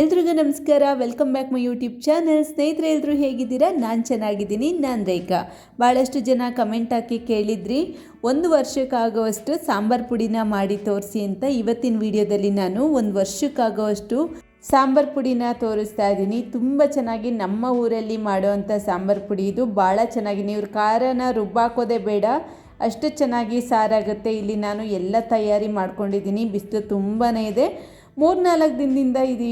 ಎಲ್ರಿಗೂ ನಮಸ್ಕಾರ. Welcome back my YouTube channel ಸ್ನೇಹಿತರೆ ಎಲ್ಲರೂ ಹೇಗಿದ್ದೀರಾ? ನಾನು ಚೆನ್ನಾಗಿದ್ದೀನಿ. ನಾನು ರೇಖಾ. ಭಾಳಷ್ಟು ಜನ ಕಮೆಂಟ್ ಹಾಕಿ ಕೇಳಿದ್ರಿ. ಒಂದು ವರ್ಷಕ್ಕಾಗುವಷ್ಟು ಸಾಂಬಾರು ಪುಡಿನ ಮಾಡಿ ತೋರಿಸಿ ಅಂತ ಇವತ್ತಿನ ವಿಡಿಯೋದಲ್ಲಿ ನಾನು ಒಂದು ವರ್ಷಕ್ಕಾಗುವಷ್ಟು ಸಾಂಬಾರು ಪುಡಿನ ತೋರಿಸ್ತಾ ಇದ್ದೀನಿ. ತುಂಬ ಚೆನ್ನಾಗಿ ನಮ್ಮ ಊರಲ್ಲಿ ಮಾಡುವಂಥ ಸಾಂಬಾರು ಪುಡಿ ಇದು. ಭಾಳ ಚೆನ್ನಾಗಿ ನೀವು ಖಾರನ ರುಬ್ಬಾಕೋದೇ ಬೇಡ. ಅಷ್ಟು ಚೆನ್ನಾಗಿ ಸಾರಾಗುತ್ತೆ. ಇಲ್ಲಿ ನಾನು ಎಲ್ಲ ತಯಾರಿ ಮಾಡ್ಕೊಂಡಿದ್ದೀನಿ. ಬಿಸಿಲು ತುಂಬಾ ಇದೆ. ಮೂರ್ನಾಲ್ಕು ದಿನದಿಂದ ಇದು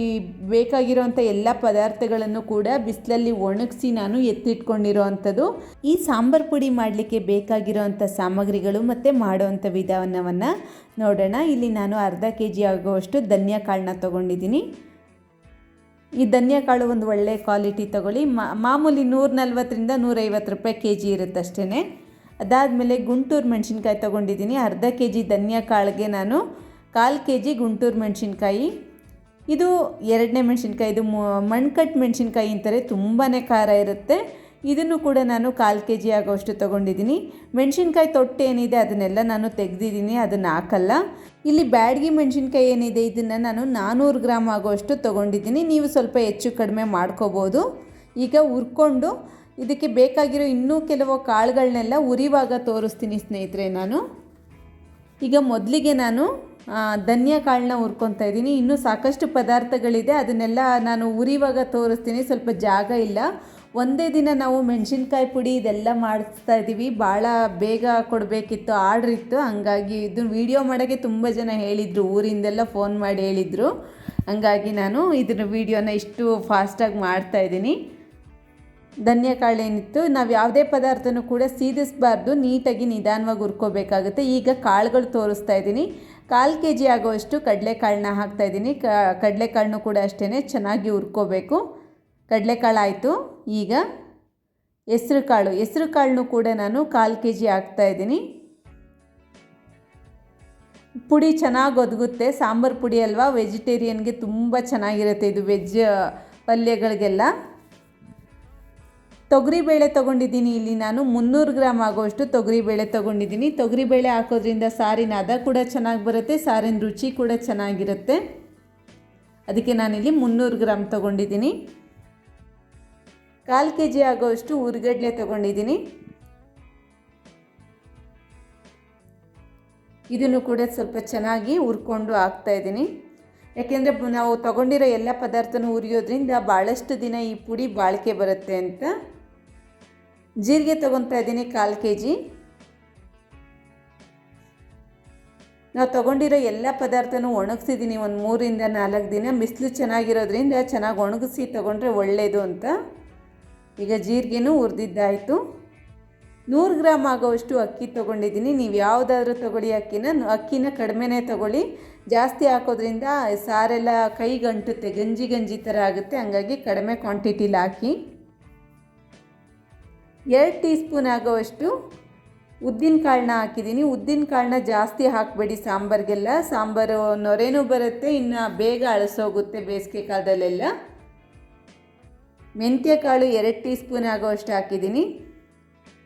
ಬೇಕಾಗಿರೋವಂಥ ಎಲ್ಲ ಪದಾರ್ಥಗಳನ್ನು ಕೂಡ ಬಿಸಿಲಲ್ಲಿ ಒಣಗಿಸಿ ನಾನು ಎತ್ತಿಟ್ಕೊಂಡಿರೋ ಅಂಥದ್ದು ಈ ಸಾಂಬಾರು ಪುಡಿ ಮಾಡಲಿಕ್ಕೆ ಬೇಕಾಗಿರೋವಂಥ ಸಾಮಗ್ರಿಗಳು ಮತ್ತು ಮಾಡೋವಂಥ ವಿಧಾನವನ್ನು ನೋಡೋಣ. ಇಲ್ಲಿ ನಾನು ಅರ್ಧ ಕೆ ಜಿ ಆಗುವಷ್ಟು ಧನಿಯಾ ಕಾಳನ್ನ ತೊಗೊಂಡಿದ್ದೀನಿ. ಈ ಧನಿಯಾ ಕಾಳು ಒಂದು ಒಳ್ಳೆ ಕ್ವಾಲಿಟಿ ತೊಗೊಳ್ಳಿ. ಮಾಮೂಲಿ ನೂರ ನಲ್ವತ್ತರಿಂದ ನೂರೈವತ್ತು ರೂಪಾಯಿ ಕೆ ಜಿ ಇರುತ್ತೆ ಅಷ್ಟೇ ಅದಾದಮೇಲೆ ಗುಂಟೂರು ಮೆಣಸಿನ್ಕಾಯಿ ತೊಗೊಂಡಿದ್ದೀನಿ. ಅರ್ಧ ಕೆ ಜಿ ಧನಿಯಾ ಕಾಳಿಗೆ ನಾನು ಕಾಲು ಕೆ ಜಿ ಗುಂಟೂರು ಮೆಣಸಿನ್ಕಾಯಿ. ಇದು ಎರಡನೇ ಮೆಣಸಿನ್ಕಾಯಿ, ಇದು ಮಣ್ಕಟ್ಟು ಮೆಣಸಿನ್ಕಾಯಿ ಅಂತಾರೆ ತುಂಬಾ ಖಾರ ಇರುತ್ತೆ. ಇದನ್ನು ಕೂಡ ನಾನು ಕಾಲು ಕೆ ಜಿ ಆಗೋಷ್ಟು ತೊಗೊಂಡಿದ್ದೀನಿ. ಮೆಣಸಿನ್ಕಾಯಿ ತೊಟ್ಟು ಏನಿದೆ ಅದನ್ನೆಲ್ಲ ನಾನು ತೆಗೆದಿದ್ದೀನಿ, ಅದನ್ನು ಹಾಕಲ್ಲ. ಇಲ್ಲಿ ಬ್ಯಾಡಗಿ ಮೆಣಸಿನ್ಕಾಯಿ ಏನಿದೆ, ಇದನ್ನು ನಾನು ನಾನ್ನೂರು ಗ್ರಾಮ್ ಆಗೋಷ್ಟು ತೊಗೊಂಡಿದ್ದೀನಿ. ನೀವು ಸ್ವಲ್ಪ ಹೆಚ್ಚು ಕಡಿಮೆ ಮಾಡ್ಕೋಬೋದು. ಈಗ ಹುರ್ಕೊಂಡು ಇದಕ್ಕೆ ಬೇಕಾಗಿರೋ ಇನ್ನೂ ಕೆಲವು ಕಾಳುಗಳನ್ನೆಲ್ಲ ಉರಿವಾಗ ತೋರಿಸ್ತೀನಿ ಸ್ನೇಹಿತರೆ ನಾನು. ಈಗ ಮೊದಲಿಗೆ ನಾನು ಧನಿಯಾ ಕಾಳನ್ನ ಹುರ್ಕೊತಾ ಇದ್ದೀನಿ. ಇನ್ನೂ ಸಾಕಷ್ಟು ಪದಾರ್ಥಗಳಿದೆ. ಅದನ್ನೆಲ್ಲ ನಾನು ಉರಿವಾಗ ತೋರಿಸ್ತೀನಿ. ಸ್ವಲ್ಪ ಜಾಗ ಇಲ್ಲ. ಒಂದೇ ದಿನ ನಾವು ಮೆಣಸಿನ್ಕಾಯಿ ಪುಡಿ ಇದೆಲ್ಲ ಮಾಡಿಸ್ತಾ ಇದ್ದೀವಿ. ಭಾಳ ಬೇಗ ಕೊಡಬೇಕಿತ್ತು ಆರ್ಡ್ರ್ ಇತ್ತು. ಹಂಗಾಗಿ ಇದು ವೀಡಿಯೋ ಮಾಡೋಕ್ಕೆ ತುಂಬ ಜನ ಹೇಳಿದರು. ಊರಿಂದೆಲ್ಲ ಫೋನ್ ಮಾಡಿ ಹೇಳಿದರು. ಹಂಗಾಗಿ ನಾನು ಇದನ್ನ ವೀಡಿಯೋನ ಇಷ್ಟು ಫಾಸ್ಟಾಗಿ ಮಾಡ್ತಾಯಿದ್ದೀನಿ ಧನ್ಯ ಕಾಳು ಏನಿತ್ತು, ನಾವು ಯಾವುದೇ ಪದಾರ್ಥನೂ ಕೂಡ ಸೀದಿಸಬಾರ್ದು, ನೀಟಾಗಿ ನಿಧಾನವಾಗಿ ಹುರ್ಕೋಬೇಕಾಗುತ್ತೆ. ಈಗ ಕಾಳುಗಳು ತೋರಿಸ್ತಾ ಇದ್ದೀನಿ. ಕಾಲು ಕೆ ಜಿ ಆಗೋವಷ್ಟು ಕಡಲೆಕಾಳನ್ನ ಹಾಕ್ತಾಯಿದ್ದೀನಿ ಕ, ಕಡಲೆಕಾಳನ್ನು ಕೂಡ ಅಷ್ಟೇ ಚೆನ್ನಾಗಿ ಹುರ್ಕೋಬೇಕು. ಕಡಲೆಕಾಳು ಆಯಿತು. ಈಗ ಹೆಸ್ರು ಕಾಳು. ಹೆಸ್ರು ಕಾಳನ್ನು ಕೂಡ ನಾನು ಕಾಲು ಕೆ ಜಿ ಹಾಕ್ತಾಯಿದ್ದೀನಿ ಪುಡಿ ಚೆನ್ನಾಗಿ ಒದಗುತ್ತೆ. ಸಾಂಬಾರು ಪುಡಿ ಅಲ್ವಾ? ವೆಜಿಟೇರಿಯನ್ಗೆ ತುಂಬ ಚೆನ್ನಾಗಿರುತ್ತೆ. ಇದು ವೆಜ್, ಪಲ್ಯಗಳಿಗೆಲ್ಲ. ತೊಗರಿಬೇಳೆ ತೊಗೊಂಡಿದ್ದೀನಿ. ಇಲ್ಲಿ ನಾನು ಮುನ್ನೂರು ಗ್ರಾಮ್ ಆಗೋಷ್ಟು ತೊಗರಿಬೇಳೆ ತೊಗೊಂಡಿದ್ದೀನಿ. ತೊಗರಿಬೇಳೆ ಹಾಕೋದ್ರಿಂದ ಸಾರಿನ ಅದ ಕೂಡ ಚೆನ್ನಾಗಿ ಬರುತ್ತೆ, ಸಾರಿನ ರುಚಿ ಕೂಡ ಚೆನ್ನಾಗಿರುತ್ತೆ. ಅದಕ್ಕೆ ನಾನಿಲ್ಲಿ ಮುನ್ನೂರು ಗ್ರಾಮ್ ತೊಗೊಂಡಿದ್ದೀನಿ. ಕಾಲು ಕೆ ಜಿ ಆಗೋಷ್ಟು ಉರ್ಗಡ್ಲೆ ತೊಗೊಂಡಿದ್ದೀನಿ. ಇದನ್ನು ಕೂಡ ಸ್ವಲ್ಪ ಚೆನ್ನಾಗಿ ಹುರ್ಕೊಂಡು ಹಾಕ್ತಾಯಿದ್ದೀನಿ ಯಾಕೆಂದರೆ ನಾವು ತೊಗೊಂಡಿರೋ ಎಲ್ಲ ಪದಾರ್ಥನೂ ಉರಿಯೋದ್ರಿಂದ ಭಾಳಷ್ಟು ದಿನ ಈ ಪುಡಿ ಬಾಳಿಕೆ ಬರುತ್ತೆ ಅಂತ. ಜೀರಿಗೆ ತೊಗೊತಾ ಇದ್ದೀನಿ ಕಾಲು ಕೆ ಜಿ. ನಾವು ತೊಗೊಂಡಿರೋ ಎಲ್ಲ ಪದಾರ್ಥನೂ ಒಣಗಿಸಿದ್ದೀನಿ ಒಂದು ಮೂರಿಂದ ನಾಲ್ಕು ದಿನ. ಬಿಸಿಲು ಚೆನ್ನಾಗಿರೋದ್ರಿಂದ ಚೆನ್ನಾಗಿ ಒಣಗಿಸಿ ತೊಗೊಂಡ್ರೆ ಒಳ್ಳೆಯದು ಅಂತ. ಈಗ ಜೀರಿಗೆನೂ ಹುರಿದಿದ್ದಾಯಿತು ನೂರು ಗ್ರಾಮ್ ಆಗೋವಷ್ಟು ಅಕ್ಕಿ ತೊಗೊಂಡಿದ್ದೀನಿ. ನೀವು ಯಾವುದಾದ್ರೂ ತೊಗೊಳ್ಳಿ ಅಕ್ಕಿನ. ಅಕ್ಕಿನ ಕಡಿಮೆನೇ ತೊಗೊಳ್ಳಿ. ಜಾಸ್ತಿ ಹಾಕೋದ್ರಿಂದ ಸಾರೆಲ್ಲ ಕೈಗಂಟುತ್ತೆ, ಗಂಜಿ ಗಂಜಿ ಥರ ಆಗುತ್ತೆ. ಹಂಗಾಗಿ ಕಡಿಮೆ ಕ್ವಾಂಟಿಟಿಲಿ ಹಾಕಿ. ಎರಡು ಟೀ ಸ್ಪೂನ್ ಆಗೋವಷ್ಟು ಉದ್ದಿನ ಕಾಳನ್ನ ಹಾಕಿದ್ದೀನಿ. ಉದ್ದಿನ ಕಾಳನ್ನ ಜಾಸ್ತಿ ಹಾಕಬೇಡಿ ಸಾಂಬಾರಿಗೆಲ್ಲ. ಸಾಂಬಾರು ನೊರೆನೂ ಬರುತ್ತೆ, ಇನ್ನು ಬೇಗ ಅಳಸೋಗುತ್ತೆ ಬೇಸಿಗೆ ಕಾಲದಲ್ಲೆಲ್ಲ. ಮೆಂತ್ಯ ಕಾಳು ಎರಡು ಟೀ ಸ್ಪೂನ್ ಆಗೋವಷ್ಟು ಹಾಕಿದ್ದೀನಿ.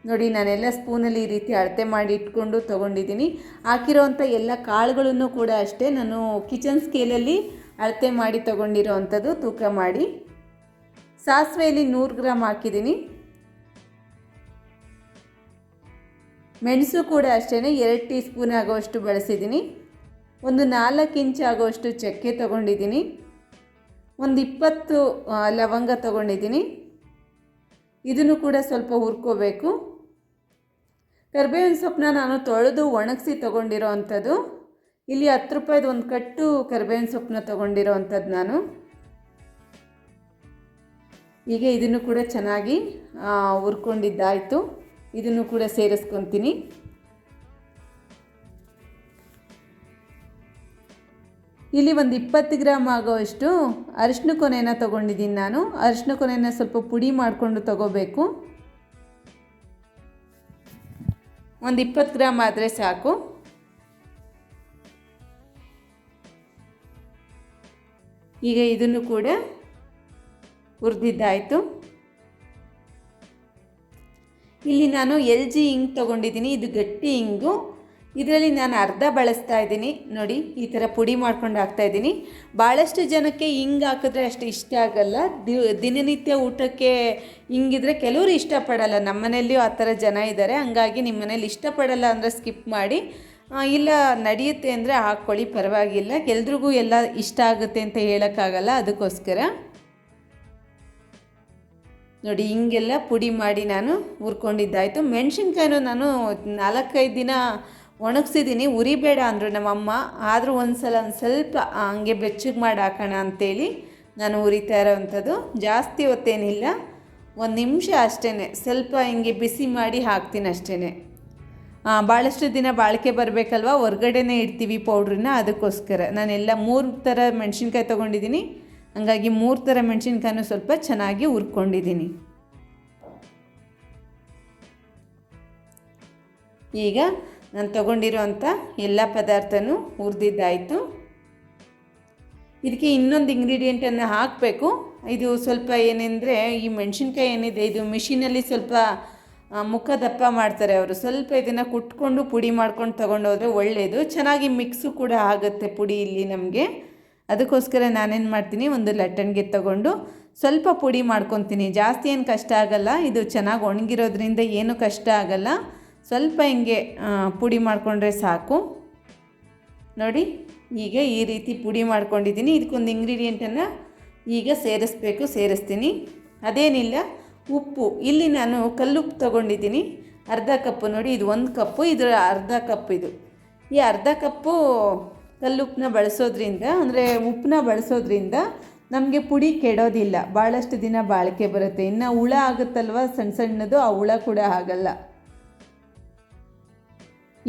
ನೋಡಿ, ನಾನೆಲ್ಲ ಸ್ಪೂನಲ್ಲಿ ಈ ರೀತಿ ಅಳತೆ ಮಾಡಿ ಇಟ್ಕೊಂಡು ತೊಗೊಂಡಿದ್ದೀನಿ. ಹಾಕಿರೋವಂಥ ಎಲ್ಲ ಕಾಳುಗಳನ್ನು ಕೂಡ ಅಷ್ಟೇ ನಾನು ಕಿಚನ್ ಸ್ಕೇಲಲ್ಲಿ ಅಳತೆ ಮಾಡಿ ತೊಗೊಂಡಿರೋ ಅಂಥದ್ದು ತೂಕ ಮಾಡಿ. ಸಾಸಿವೆಯಲ್ಲಿ ನೂರು ಗ್ರಾಮ್ ಹಾಕಿದ್ದೀನಿ. ಮೆಣಸು ಕೂಡ ಅಷ್ಟೇ ಎರಡು ಟೀ ಸ್ಪೂನ್ ಆಗೋಷ್ಟು ಬಳಸಿದ್ದೀನಿ. ಒಂದು ನಾಲ್ಕು ಇಂಚ್ ಆಗೋಷ್ಟು ಚಕ್ಕೆ ತೊಗೊಂಡಿದ್ದೀನಿ. ಒಂದು ಇಪ್ಪತ್ತು ಲವಂಗ ತೊಗೊಂಡಿದ್ದೀನಿ. ಇದನ್ನು ಕೂಡ ಸ್ವಲ್ಪ ಹುರ್ಕೋಬೇಕು. ಕರಿಬೇವಿನ ಸೊಪ್ಪನ್ನ ನಾನು ತೊಳೆದು ಒಣಗಿಸಿ ತೊಗೊಂಡಿರೋ ಅಂಥದ್ದು. ಇಲ್ಲಿ ಹತ್ತು ರೂಪಾಯಿದು ಒಂದು ಕಟ್ಟು ಕರಿಬೇವಿನ ಸೊಪ್ಪನ್ನ ತೊಗೊಂಡಿರೋ ಅಂಥದ್ದು ನಾನು. ಹೀಗೆ ಇದನ್ನು ಕೂಡ ಚೆನ್ನಾಗಿ ಹುರ್ಕೊಂಡಿದ್ದಾಯಿತು. ಇದನ್ನು ಕೂಡ ಸೇರಿಸ್ಕೊತೀನಿ. ಇಲ್ಲಿ ಒಂದು ಇಪ್ಪತ್ತು ಗ್ರಾಮ್ ಆಗೋವಷ್ಟು ಅರಿಶಿನ ಕೊನೆನ ತೊಗೊಂಡಿದ್ದೀನಿ ನಾನು. ಅರಿಶಿನ ಕೊನೆನ ಸ್ವಲ್ಪ ಪುಡಿ ಮಾಡಿಕೊಂಡು ತಗೋಬೇಕು. ಒಂದು ಇಪ್ಪತ್ತು ಗ್ರಾಮ್ ಆದರೆ ಸಾಕು. ಈಗ ಇದನ್ನು ಕೂಡ ಹುರಿದಿದ್ದಾಯಿತು. ಇಲ್ಲಿ ನಾನು ಎಲ್ ಜಿ ಇಂಗ್ ತೊಗೊಂಡಿದ್ದೀನಿ, ಇದು ಗಟ್ಟಿ ಇಂಗು ಇದರಲ್ಲಿ ನಾನು ಅರ್ಧ ಬಳಸ್ತಾ ಇದ್ದೀನಿ. ನೋಡಿ, ಈ ಥರ ಪುಡಿ ಮಾಡ್ಕೊಂಡು ಹಾಕ್ತಾ ಇದ್ದೀನಿ. ಭಾಳಷ್ಟು ಜನಕ್ಕೆ ಹಿಂಗ್ ಹಾಕಿದ್ರೆ ಅಷ್ಟು ಇಷ್ಟ ಆಗಲ್ಲ. ದಿನನಿತ್ಯ ಊಟಕ್ಕೆ ಹಿಂಗಿದ್ರೆ ಕೆಲವರು ಇಷ್ಟಪಡಲ್ಲ. ನಮ್ಮ ಮನೆಯಲ್ಲಿಯೂ ಆ ಥರ ಜನ ಇದ್ದಾರೆ. ಹಂಗಾಗಿ ನಿಮ್ಮ ಮನೇಲಿ ಇಷ್ಟಪಡಲ್ಲ ಅಂದರೆ ಸ್ಕಿಪ್ ಮಾಡಿ. ಇಲ್ಲ, ನಡೆಯುತ್ತೆ ಅಂದರೆ ಹಾಕ್ಕೊಳ್ಳಿ, ಪರವಾಗಿಲ್ಲ. ಎಲ್ರಿಗೂ ಎಲ್ಲ ಇಷ್ಟ ಆಗುತ್ತೆ ಅಂತ ಹೇಳೋಕ್ಕಾಗಲ್ಲ. ಅದಕ್ಕೋಸ್ಕರ. ನೋಡಿ, ಹಿಂಗೆಲ್ಲ ಪುಡಿ ಮಾಡಿ ನಾನು ಹುರ್ಕೊಂಡಿದ್ದಾಯಿತು. ಮೆಣಸಿನ್ಕಾಯಿನೂ ನಾನು ನಾಲ್ಕೈದು ದಿನ ಒಣಗಿಸಿದ್ದೀನಿ. ಉರಿಬೇಡ ಅಂದರು ನಮ್ಮಮ್ಮ. ಆದರೂ ಒಂದು ಸಲ ಒಂದು ಸ್ವಲ್ಪ ಹಂಗೆ ಬೆಚ್ಚಗೆ ಮಾಡಿ ಹಾಕೋಣ ಅಂತೇಳಿ ನಾನು ಉರಿತಾ ಇರೋವಂಥದ್ದು. ಜಾಸ್ತಿ ಹೊತ್ತೇನಿಲ್ಲ. ಒಂದು ನಿಮಿಷ ಅಷ್ಟೇ ಸ್ವಲ್ಪ ಹಿಂಗೆ ಬಿಸಿ ಮಾಡಿ ಹಾಕ್ತೀನಿ ಅಷ್ಟೇ ಭಾಳಷ್ಟು ದಿನ ಬಾಳಿಕೆ ಬರಬೇಕಲ್ವ? ಹೊರ್ಗಡೆನೇ ಇಡ್ತೀವಿ ಪೌಡ್ರನ್ನ. ಅದಕ್ಕೋಸ್ಕರ ನಾನೆಲ್ಲ ಮೂರು ಥರ ಮೆಣಸಿನ್ಕಾಯಿ ತೊಗೊಂಡಿದ್ದೀನಿ. ಹಂಗಾಗಿ ಮೂರು ಥರ ಮೆಣಸಿನ್ಕಾಯನ್ನು ಸ್ವಲ್ಪ ಚೆನ್ನಾಗಿ ಹುರ್ಕೊಂಡಿದ್ದೀನಿ. ಈಗ ನಾನು ತಗೊಂಡಿರುವಂಥ ಎಲ್ಲ ಪದಾರ್ಥನೂ ಹುರಿದಿದ್ದಾಯಿತು. ಇದಕ್ಕೆ ಇನ್ನೊಂದು ಇಂಗ್ರೀಡಿಯೆಂಟನ್ನು ಹಾಕಬೇಕು. ಇದು ಸ್ವಲ್ಪ ಏನೆಂದರೆ ಈ ಮೆಣಸಿನ್ಕಾಯಿ ಏನಿದೆ, ಇದು ಮಿಷಿನಲ್ಲಿ ಸ್ವಲ್ಪ ಮುಖ ದಪ್ಪ ಮಾಡ್ತಾರೆ ಅವರು. ಸ್ವಲ್ಪ ಇದನ್ನು ಕುಟ್ಕೊಂಡು ಪುಡಿ ಮಾಡ್ಕೊಂಡು ತೊಗೊಂಡೋದ್ರೆ ಒಳ್ಳೆಯದು ಚೆನ್ನಾಗಿ ಮಿಕ್ಸು ಕೂಡ ಆಗುತ್ತೆ ಪುಡಿ ಇಲ್ಲಿ ನಮಗೆ. ಅದಕ್ಕೋಸ್ಕರ ನಾನೇನು ಮಾಡ್ತೀನಿ, ಒಂದು ಲಟ್ಟಣಿಗೆ ತಗೊಂಡು ಸ್ವಲ್ಪ ಪುಡಿ ಮಾಡ್ಕೊತೀನಿ. ಜಾಸ್ತಿ ಏನು ಕಷ್ಟ ಆಗಲ್ಲ, ಇದು ಚೆನ್ನಾಗಿ ಒಣಗಿರೋದ್ರಿಂದ ಏನು ಕಷ್ಟ ಆಗಲ್ಲ. ಸ್ವಲ್ಪ ಹಿಂಗೆ ಪುಡಿ ಮಾಡಿಕೊಂಡ್ರೆ ಸಾಕು. ನೋಡಿ, ಈಗ ಈ ರೀತಿ ಪುಡಿ ಮಾಡ್ಕೊಂಡಿದ್ದೀನಿ. ಇದಕ್ಕೊಂದು ಇಂಗ್ರೀಡಿಯೆಂಟನ್ನು ಈಗ ಸೇರಿಸ್ಬೇಕು, ಸೇರಿಸ್ತೀನಿ. ಅದೇನಿಲ್ಲ, ಉಪ್ಪು. ಇಲ್ಲಿ ನಾನು ಕಲ್ಲುಪ್ಪು ತೊಗೊಂಡಿದ್ದೀನಿ. ಅರ್ಧ ಕಪ್ಪು ನೋಡಿ, ಇದು ಒಂದು ಕಪ್ಪು, ಇದರ ಅರ್ಧ ಕಪ್ ಇದು. ಈ ಅರ್ಧ ಕಪ್ಪು ಕಲ್ಲುಪ್ಪನ್ನ ಬಳಸೋದ್ರಿಂದ, ಅಂದರೆ ಉಪ್ಪನ್ನ ಬಳಸೋದ್ರಿಂದ ನಮಗೆ ಪುಡಿ ಕೆಡೋದಿಲ್ಲ. ಭಾಳಷ್ಟು ದಿನ ಬಾಳಿಕೆ ಬರುತ್ತೆ. ಇನ್ನು ಹುಳ ಆಗುತ್ತಲ್ವ ಸಣ್ಣ ಸಣ್ಣದು, ಆ ಹುಳ ಕೂಡ ಆಗಲ್ಲ.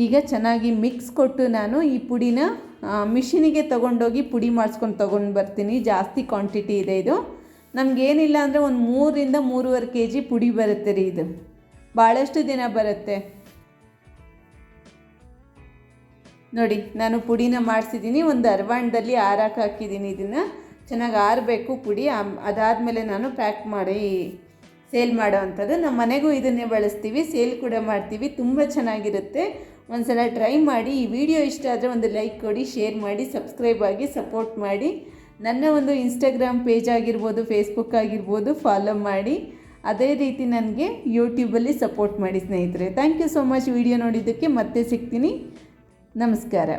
ಈಗ ಚೆನ್ನಾಗಿ ಮಿಕ್ಸ್ ಕೊಟ್ಟು ನಾನು ಈ ಪುಡಿನ ಮಿಷಿನಿಗೆ ತೊಗೊಂಡೋಗಿ ಪುಡಿ ಮಾಡಿಸ್ಕೊಂಡು ತೊಗೊಂಡು ಬರ್ತೀನಿ. ಜಾಸ್ತಿ ಕ್ವಾಂಟಿಟಿ ಇದೆ ಇದು. ನಮಗೇನಿಲ್ಲ ಅಂದರೆ ಒಂದು ಮೂರರಿಂದ ಮೂರುವರೆ ಕೆ ಜಿ ಪುಡಿ ಬರುತ್ತೆ ರೀ ಇದು. ಭಾಳಷ್ಟು ದಿನ ಬರುತ್ತೆ. ನೋಡಿ, ನಾನು ಪುಡಿನ ಮಾಡಿಸಿದ್ದೀನಿ, ಒಂದು ಅರವಾಣದಲ್ಲಿ ಆರಕ್ಕೆ ಹಾಕಿದ್ದೀನಿ ಇದನ್ನು. ಚೆನ್ನಾಗಿ ಆರಬೇಕು ಪುಡಿ ಅದಾದಮೇಲೆ ನಾನು ಪ್ಯಾಕ್ ಮಾಡಿ ಸೇಲ್ ಮಾಡೋ ಅಂಥದ್ದು. ನಮ್ಮ ಮನೆಗೂ ಇದನ್ನೇ ಬಳಸ್ತೀವಿ, ಸೇಲ್ ಕೂಡ ಮಾಡ್ತೀವಿ, ತುಂಬ ಚೆನ್ನಾಗಿರುತ್ತೆ. ಒಂದ್ಸಲ ಟ್ರೈ ಮಾಡಿ, ಈ ವಿಡಿಯೋ ಇಷ್ಟ ಆದರೆ ಒಂದು ಲೈಕ್ ಕೊಡಿ, ಶೇರ್ ಮಾಡಿ, ಸಬ್ಸ್ಕ್ರೈಬ್ ಆಗಿ ಸಪೋರ್ಟ್ ಮಾಡಿ. ನನ್ನ ಒಂದು ಇನ್ಸ್ಟಾಗ್ರಾಮ್ ಪೇಜ್ ಆಗಿರ್ಬೋದು, ಫೇಸ್ಬುಕ್ ಆಗಿರ್ಬೋದು, ಫಾಲೋ ಮಾಡಿ. ಅದೇ ರೀತಿ ನನಗೆ ಯೂಟ್ಯೂಬಲ್ಲಿ ಸಪೋರ್ಟ್ ಮಾಡಿ ಸ್ನೇಹಿತರೆ. Thank you so much video ನೋಡಿದ್ದಕ್ಕೆ. ಮತ್ತೆ ಸಿಗ್ತೀನಿ. ನಮಸ್ಕಾರ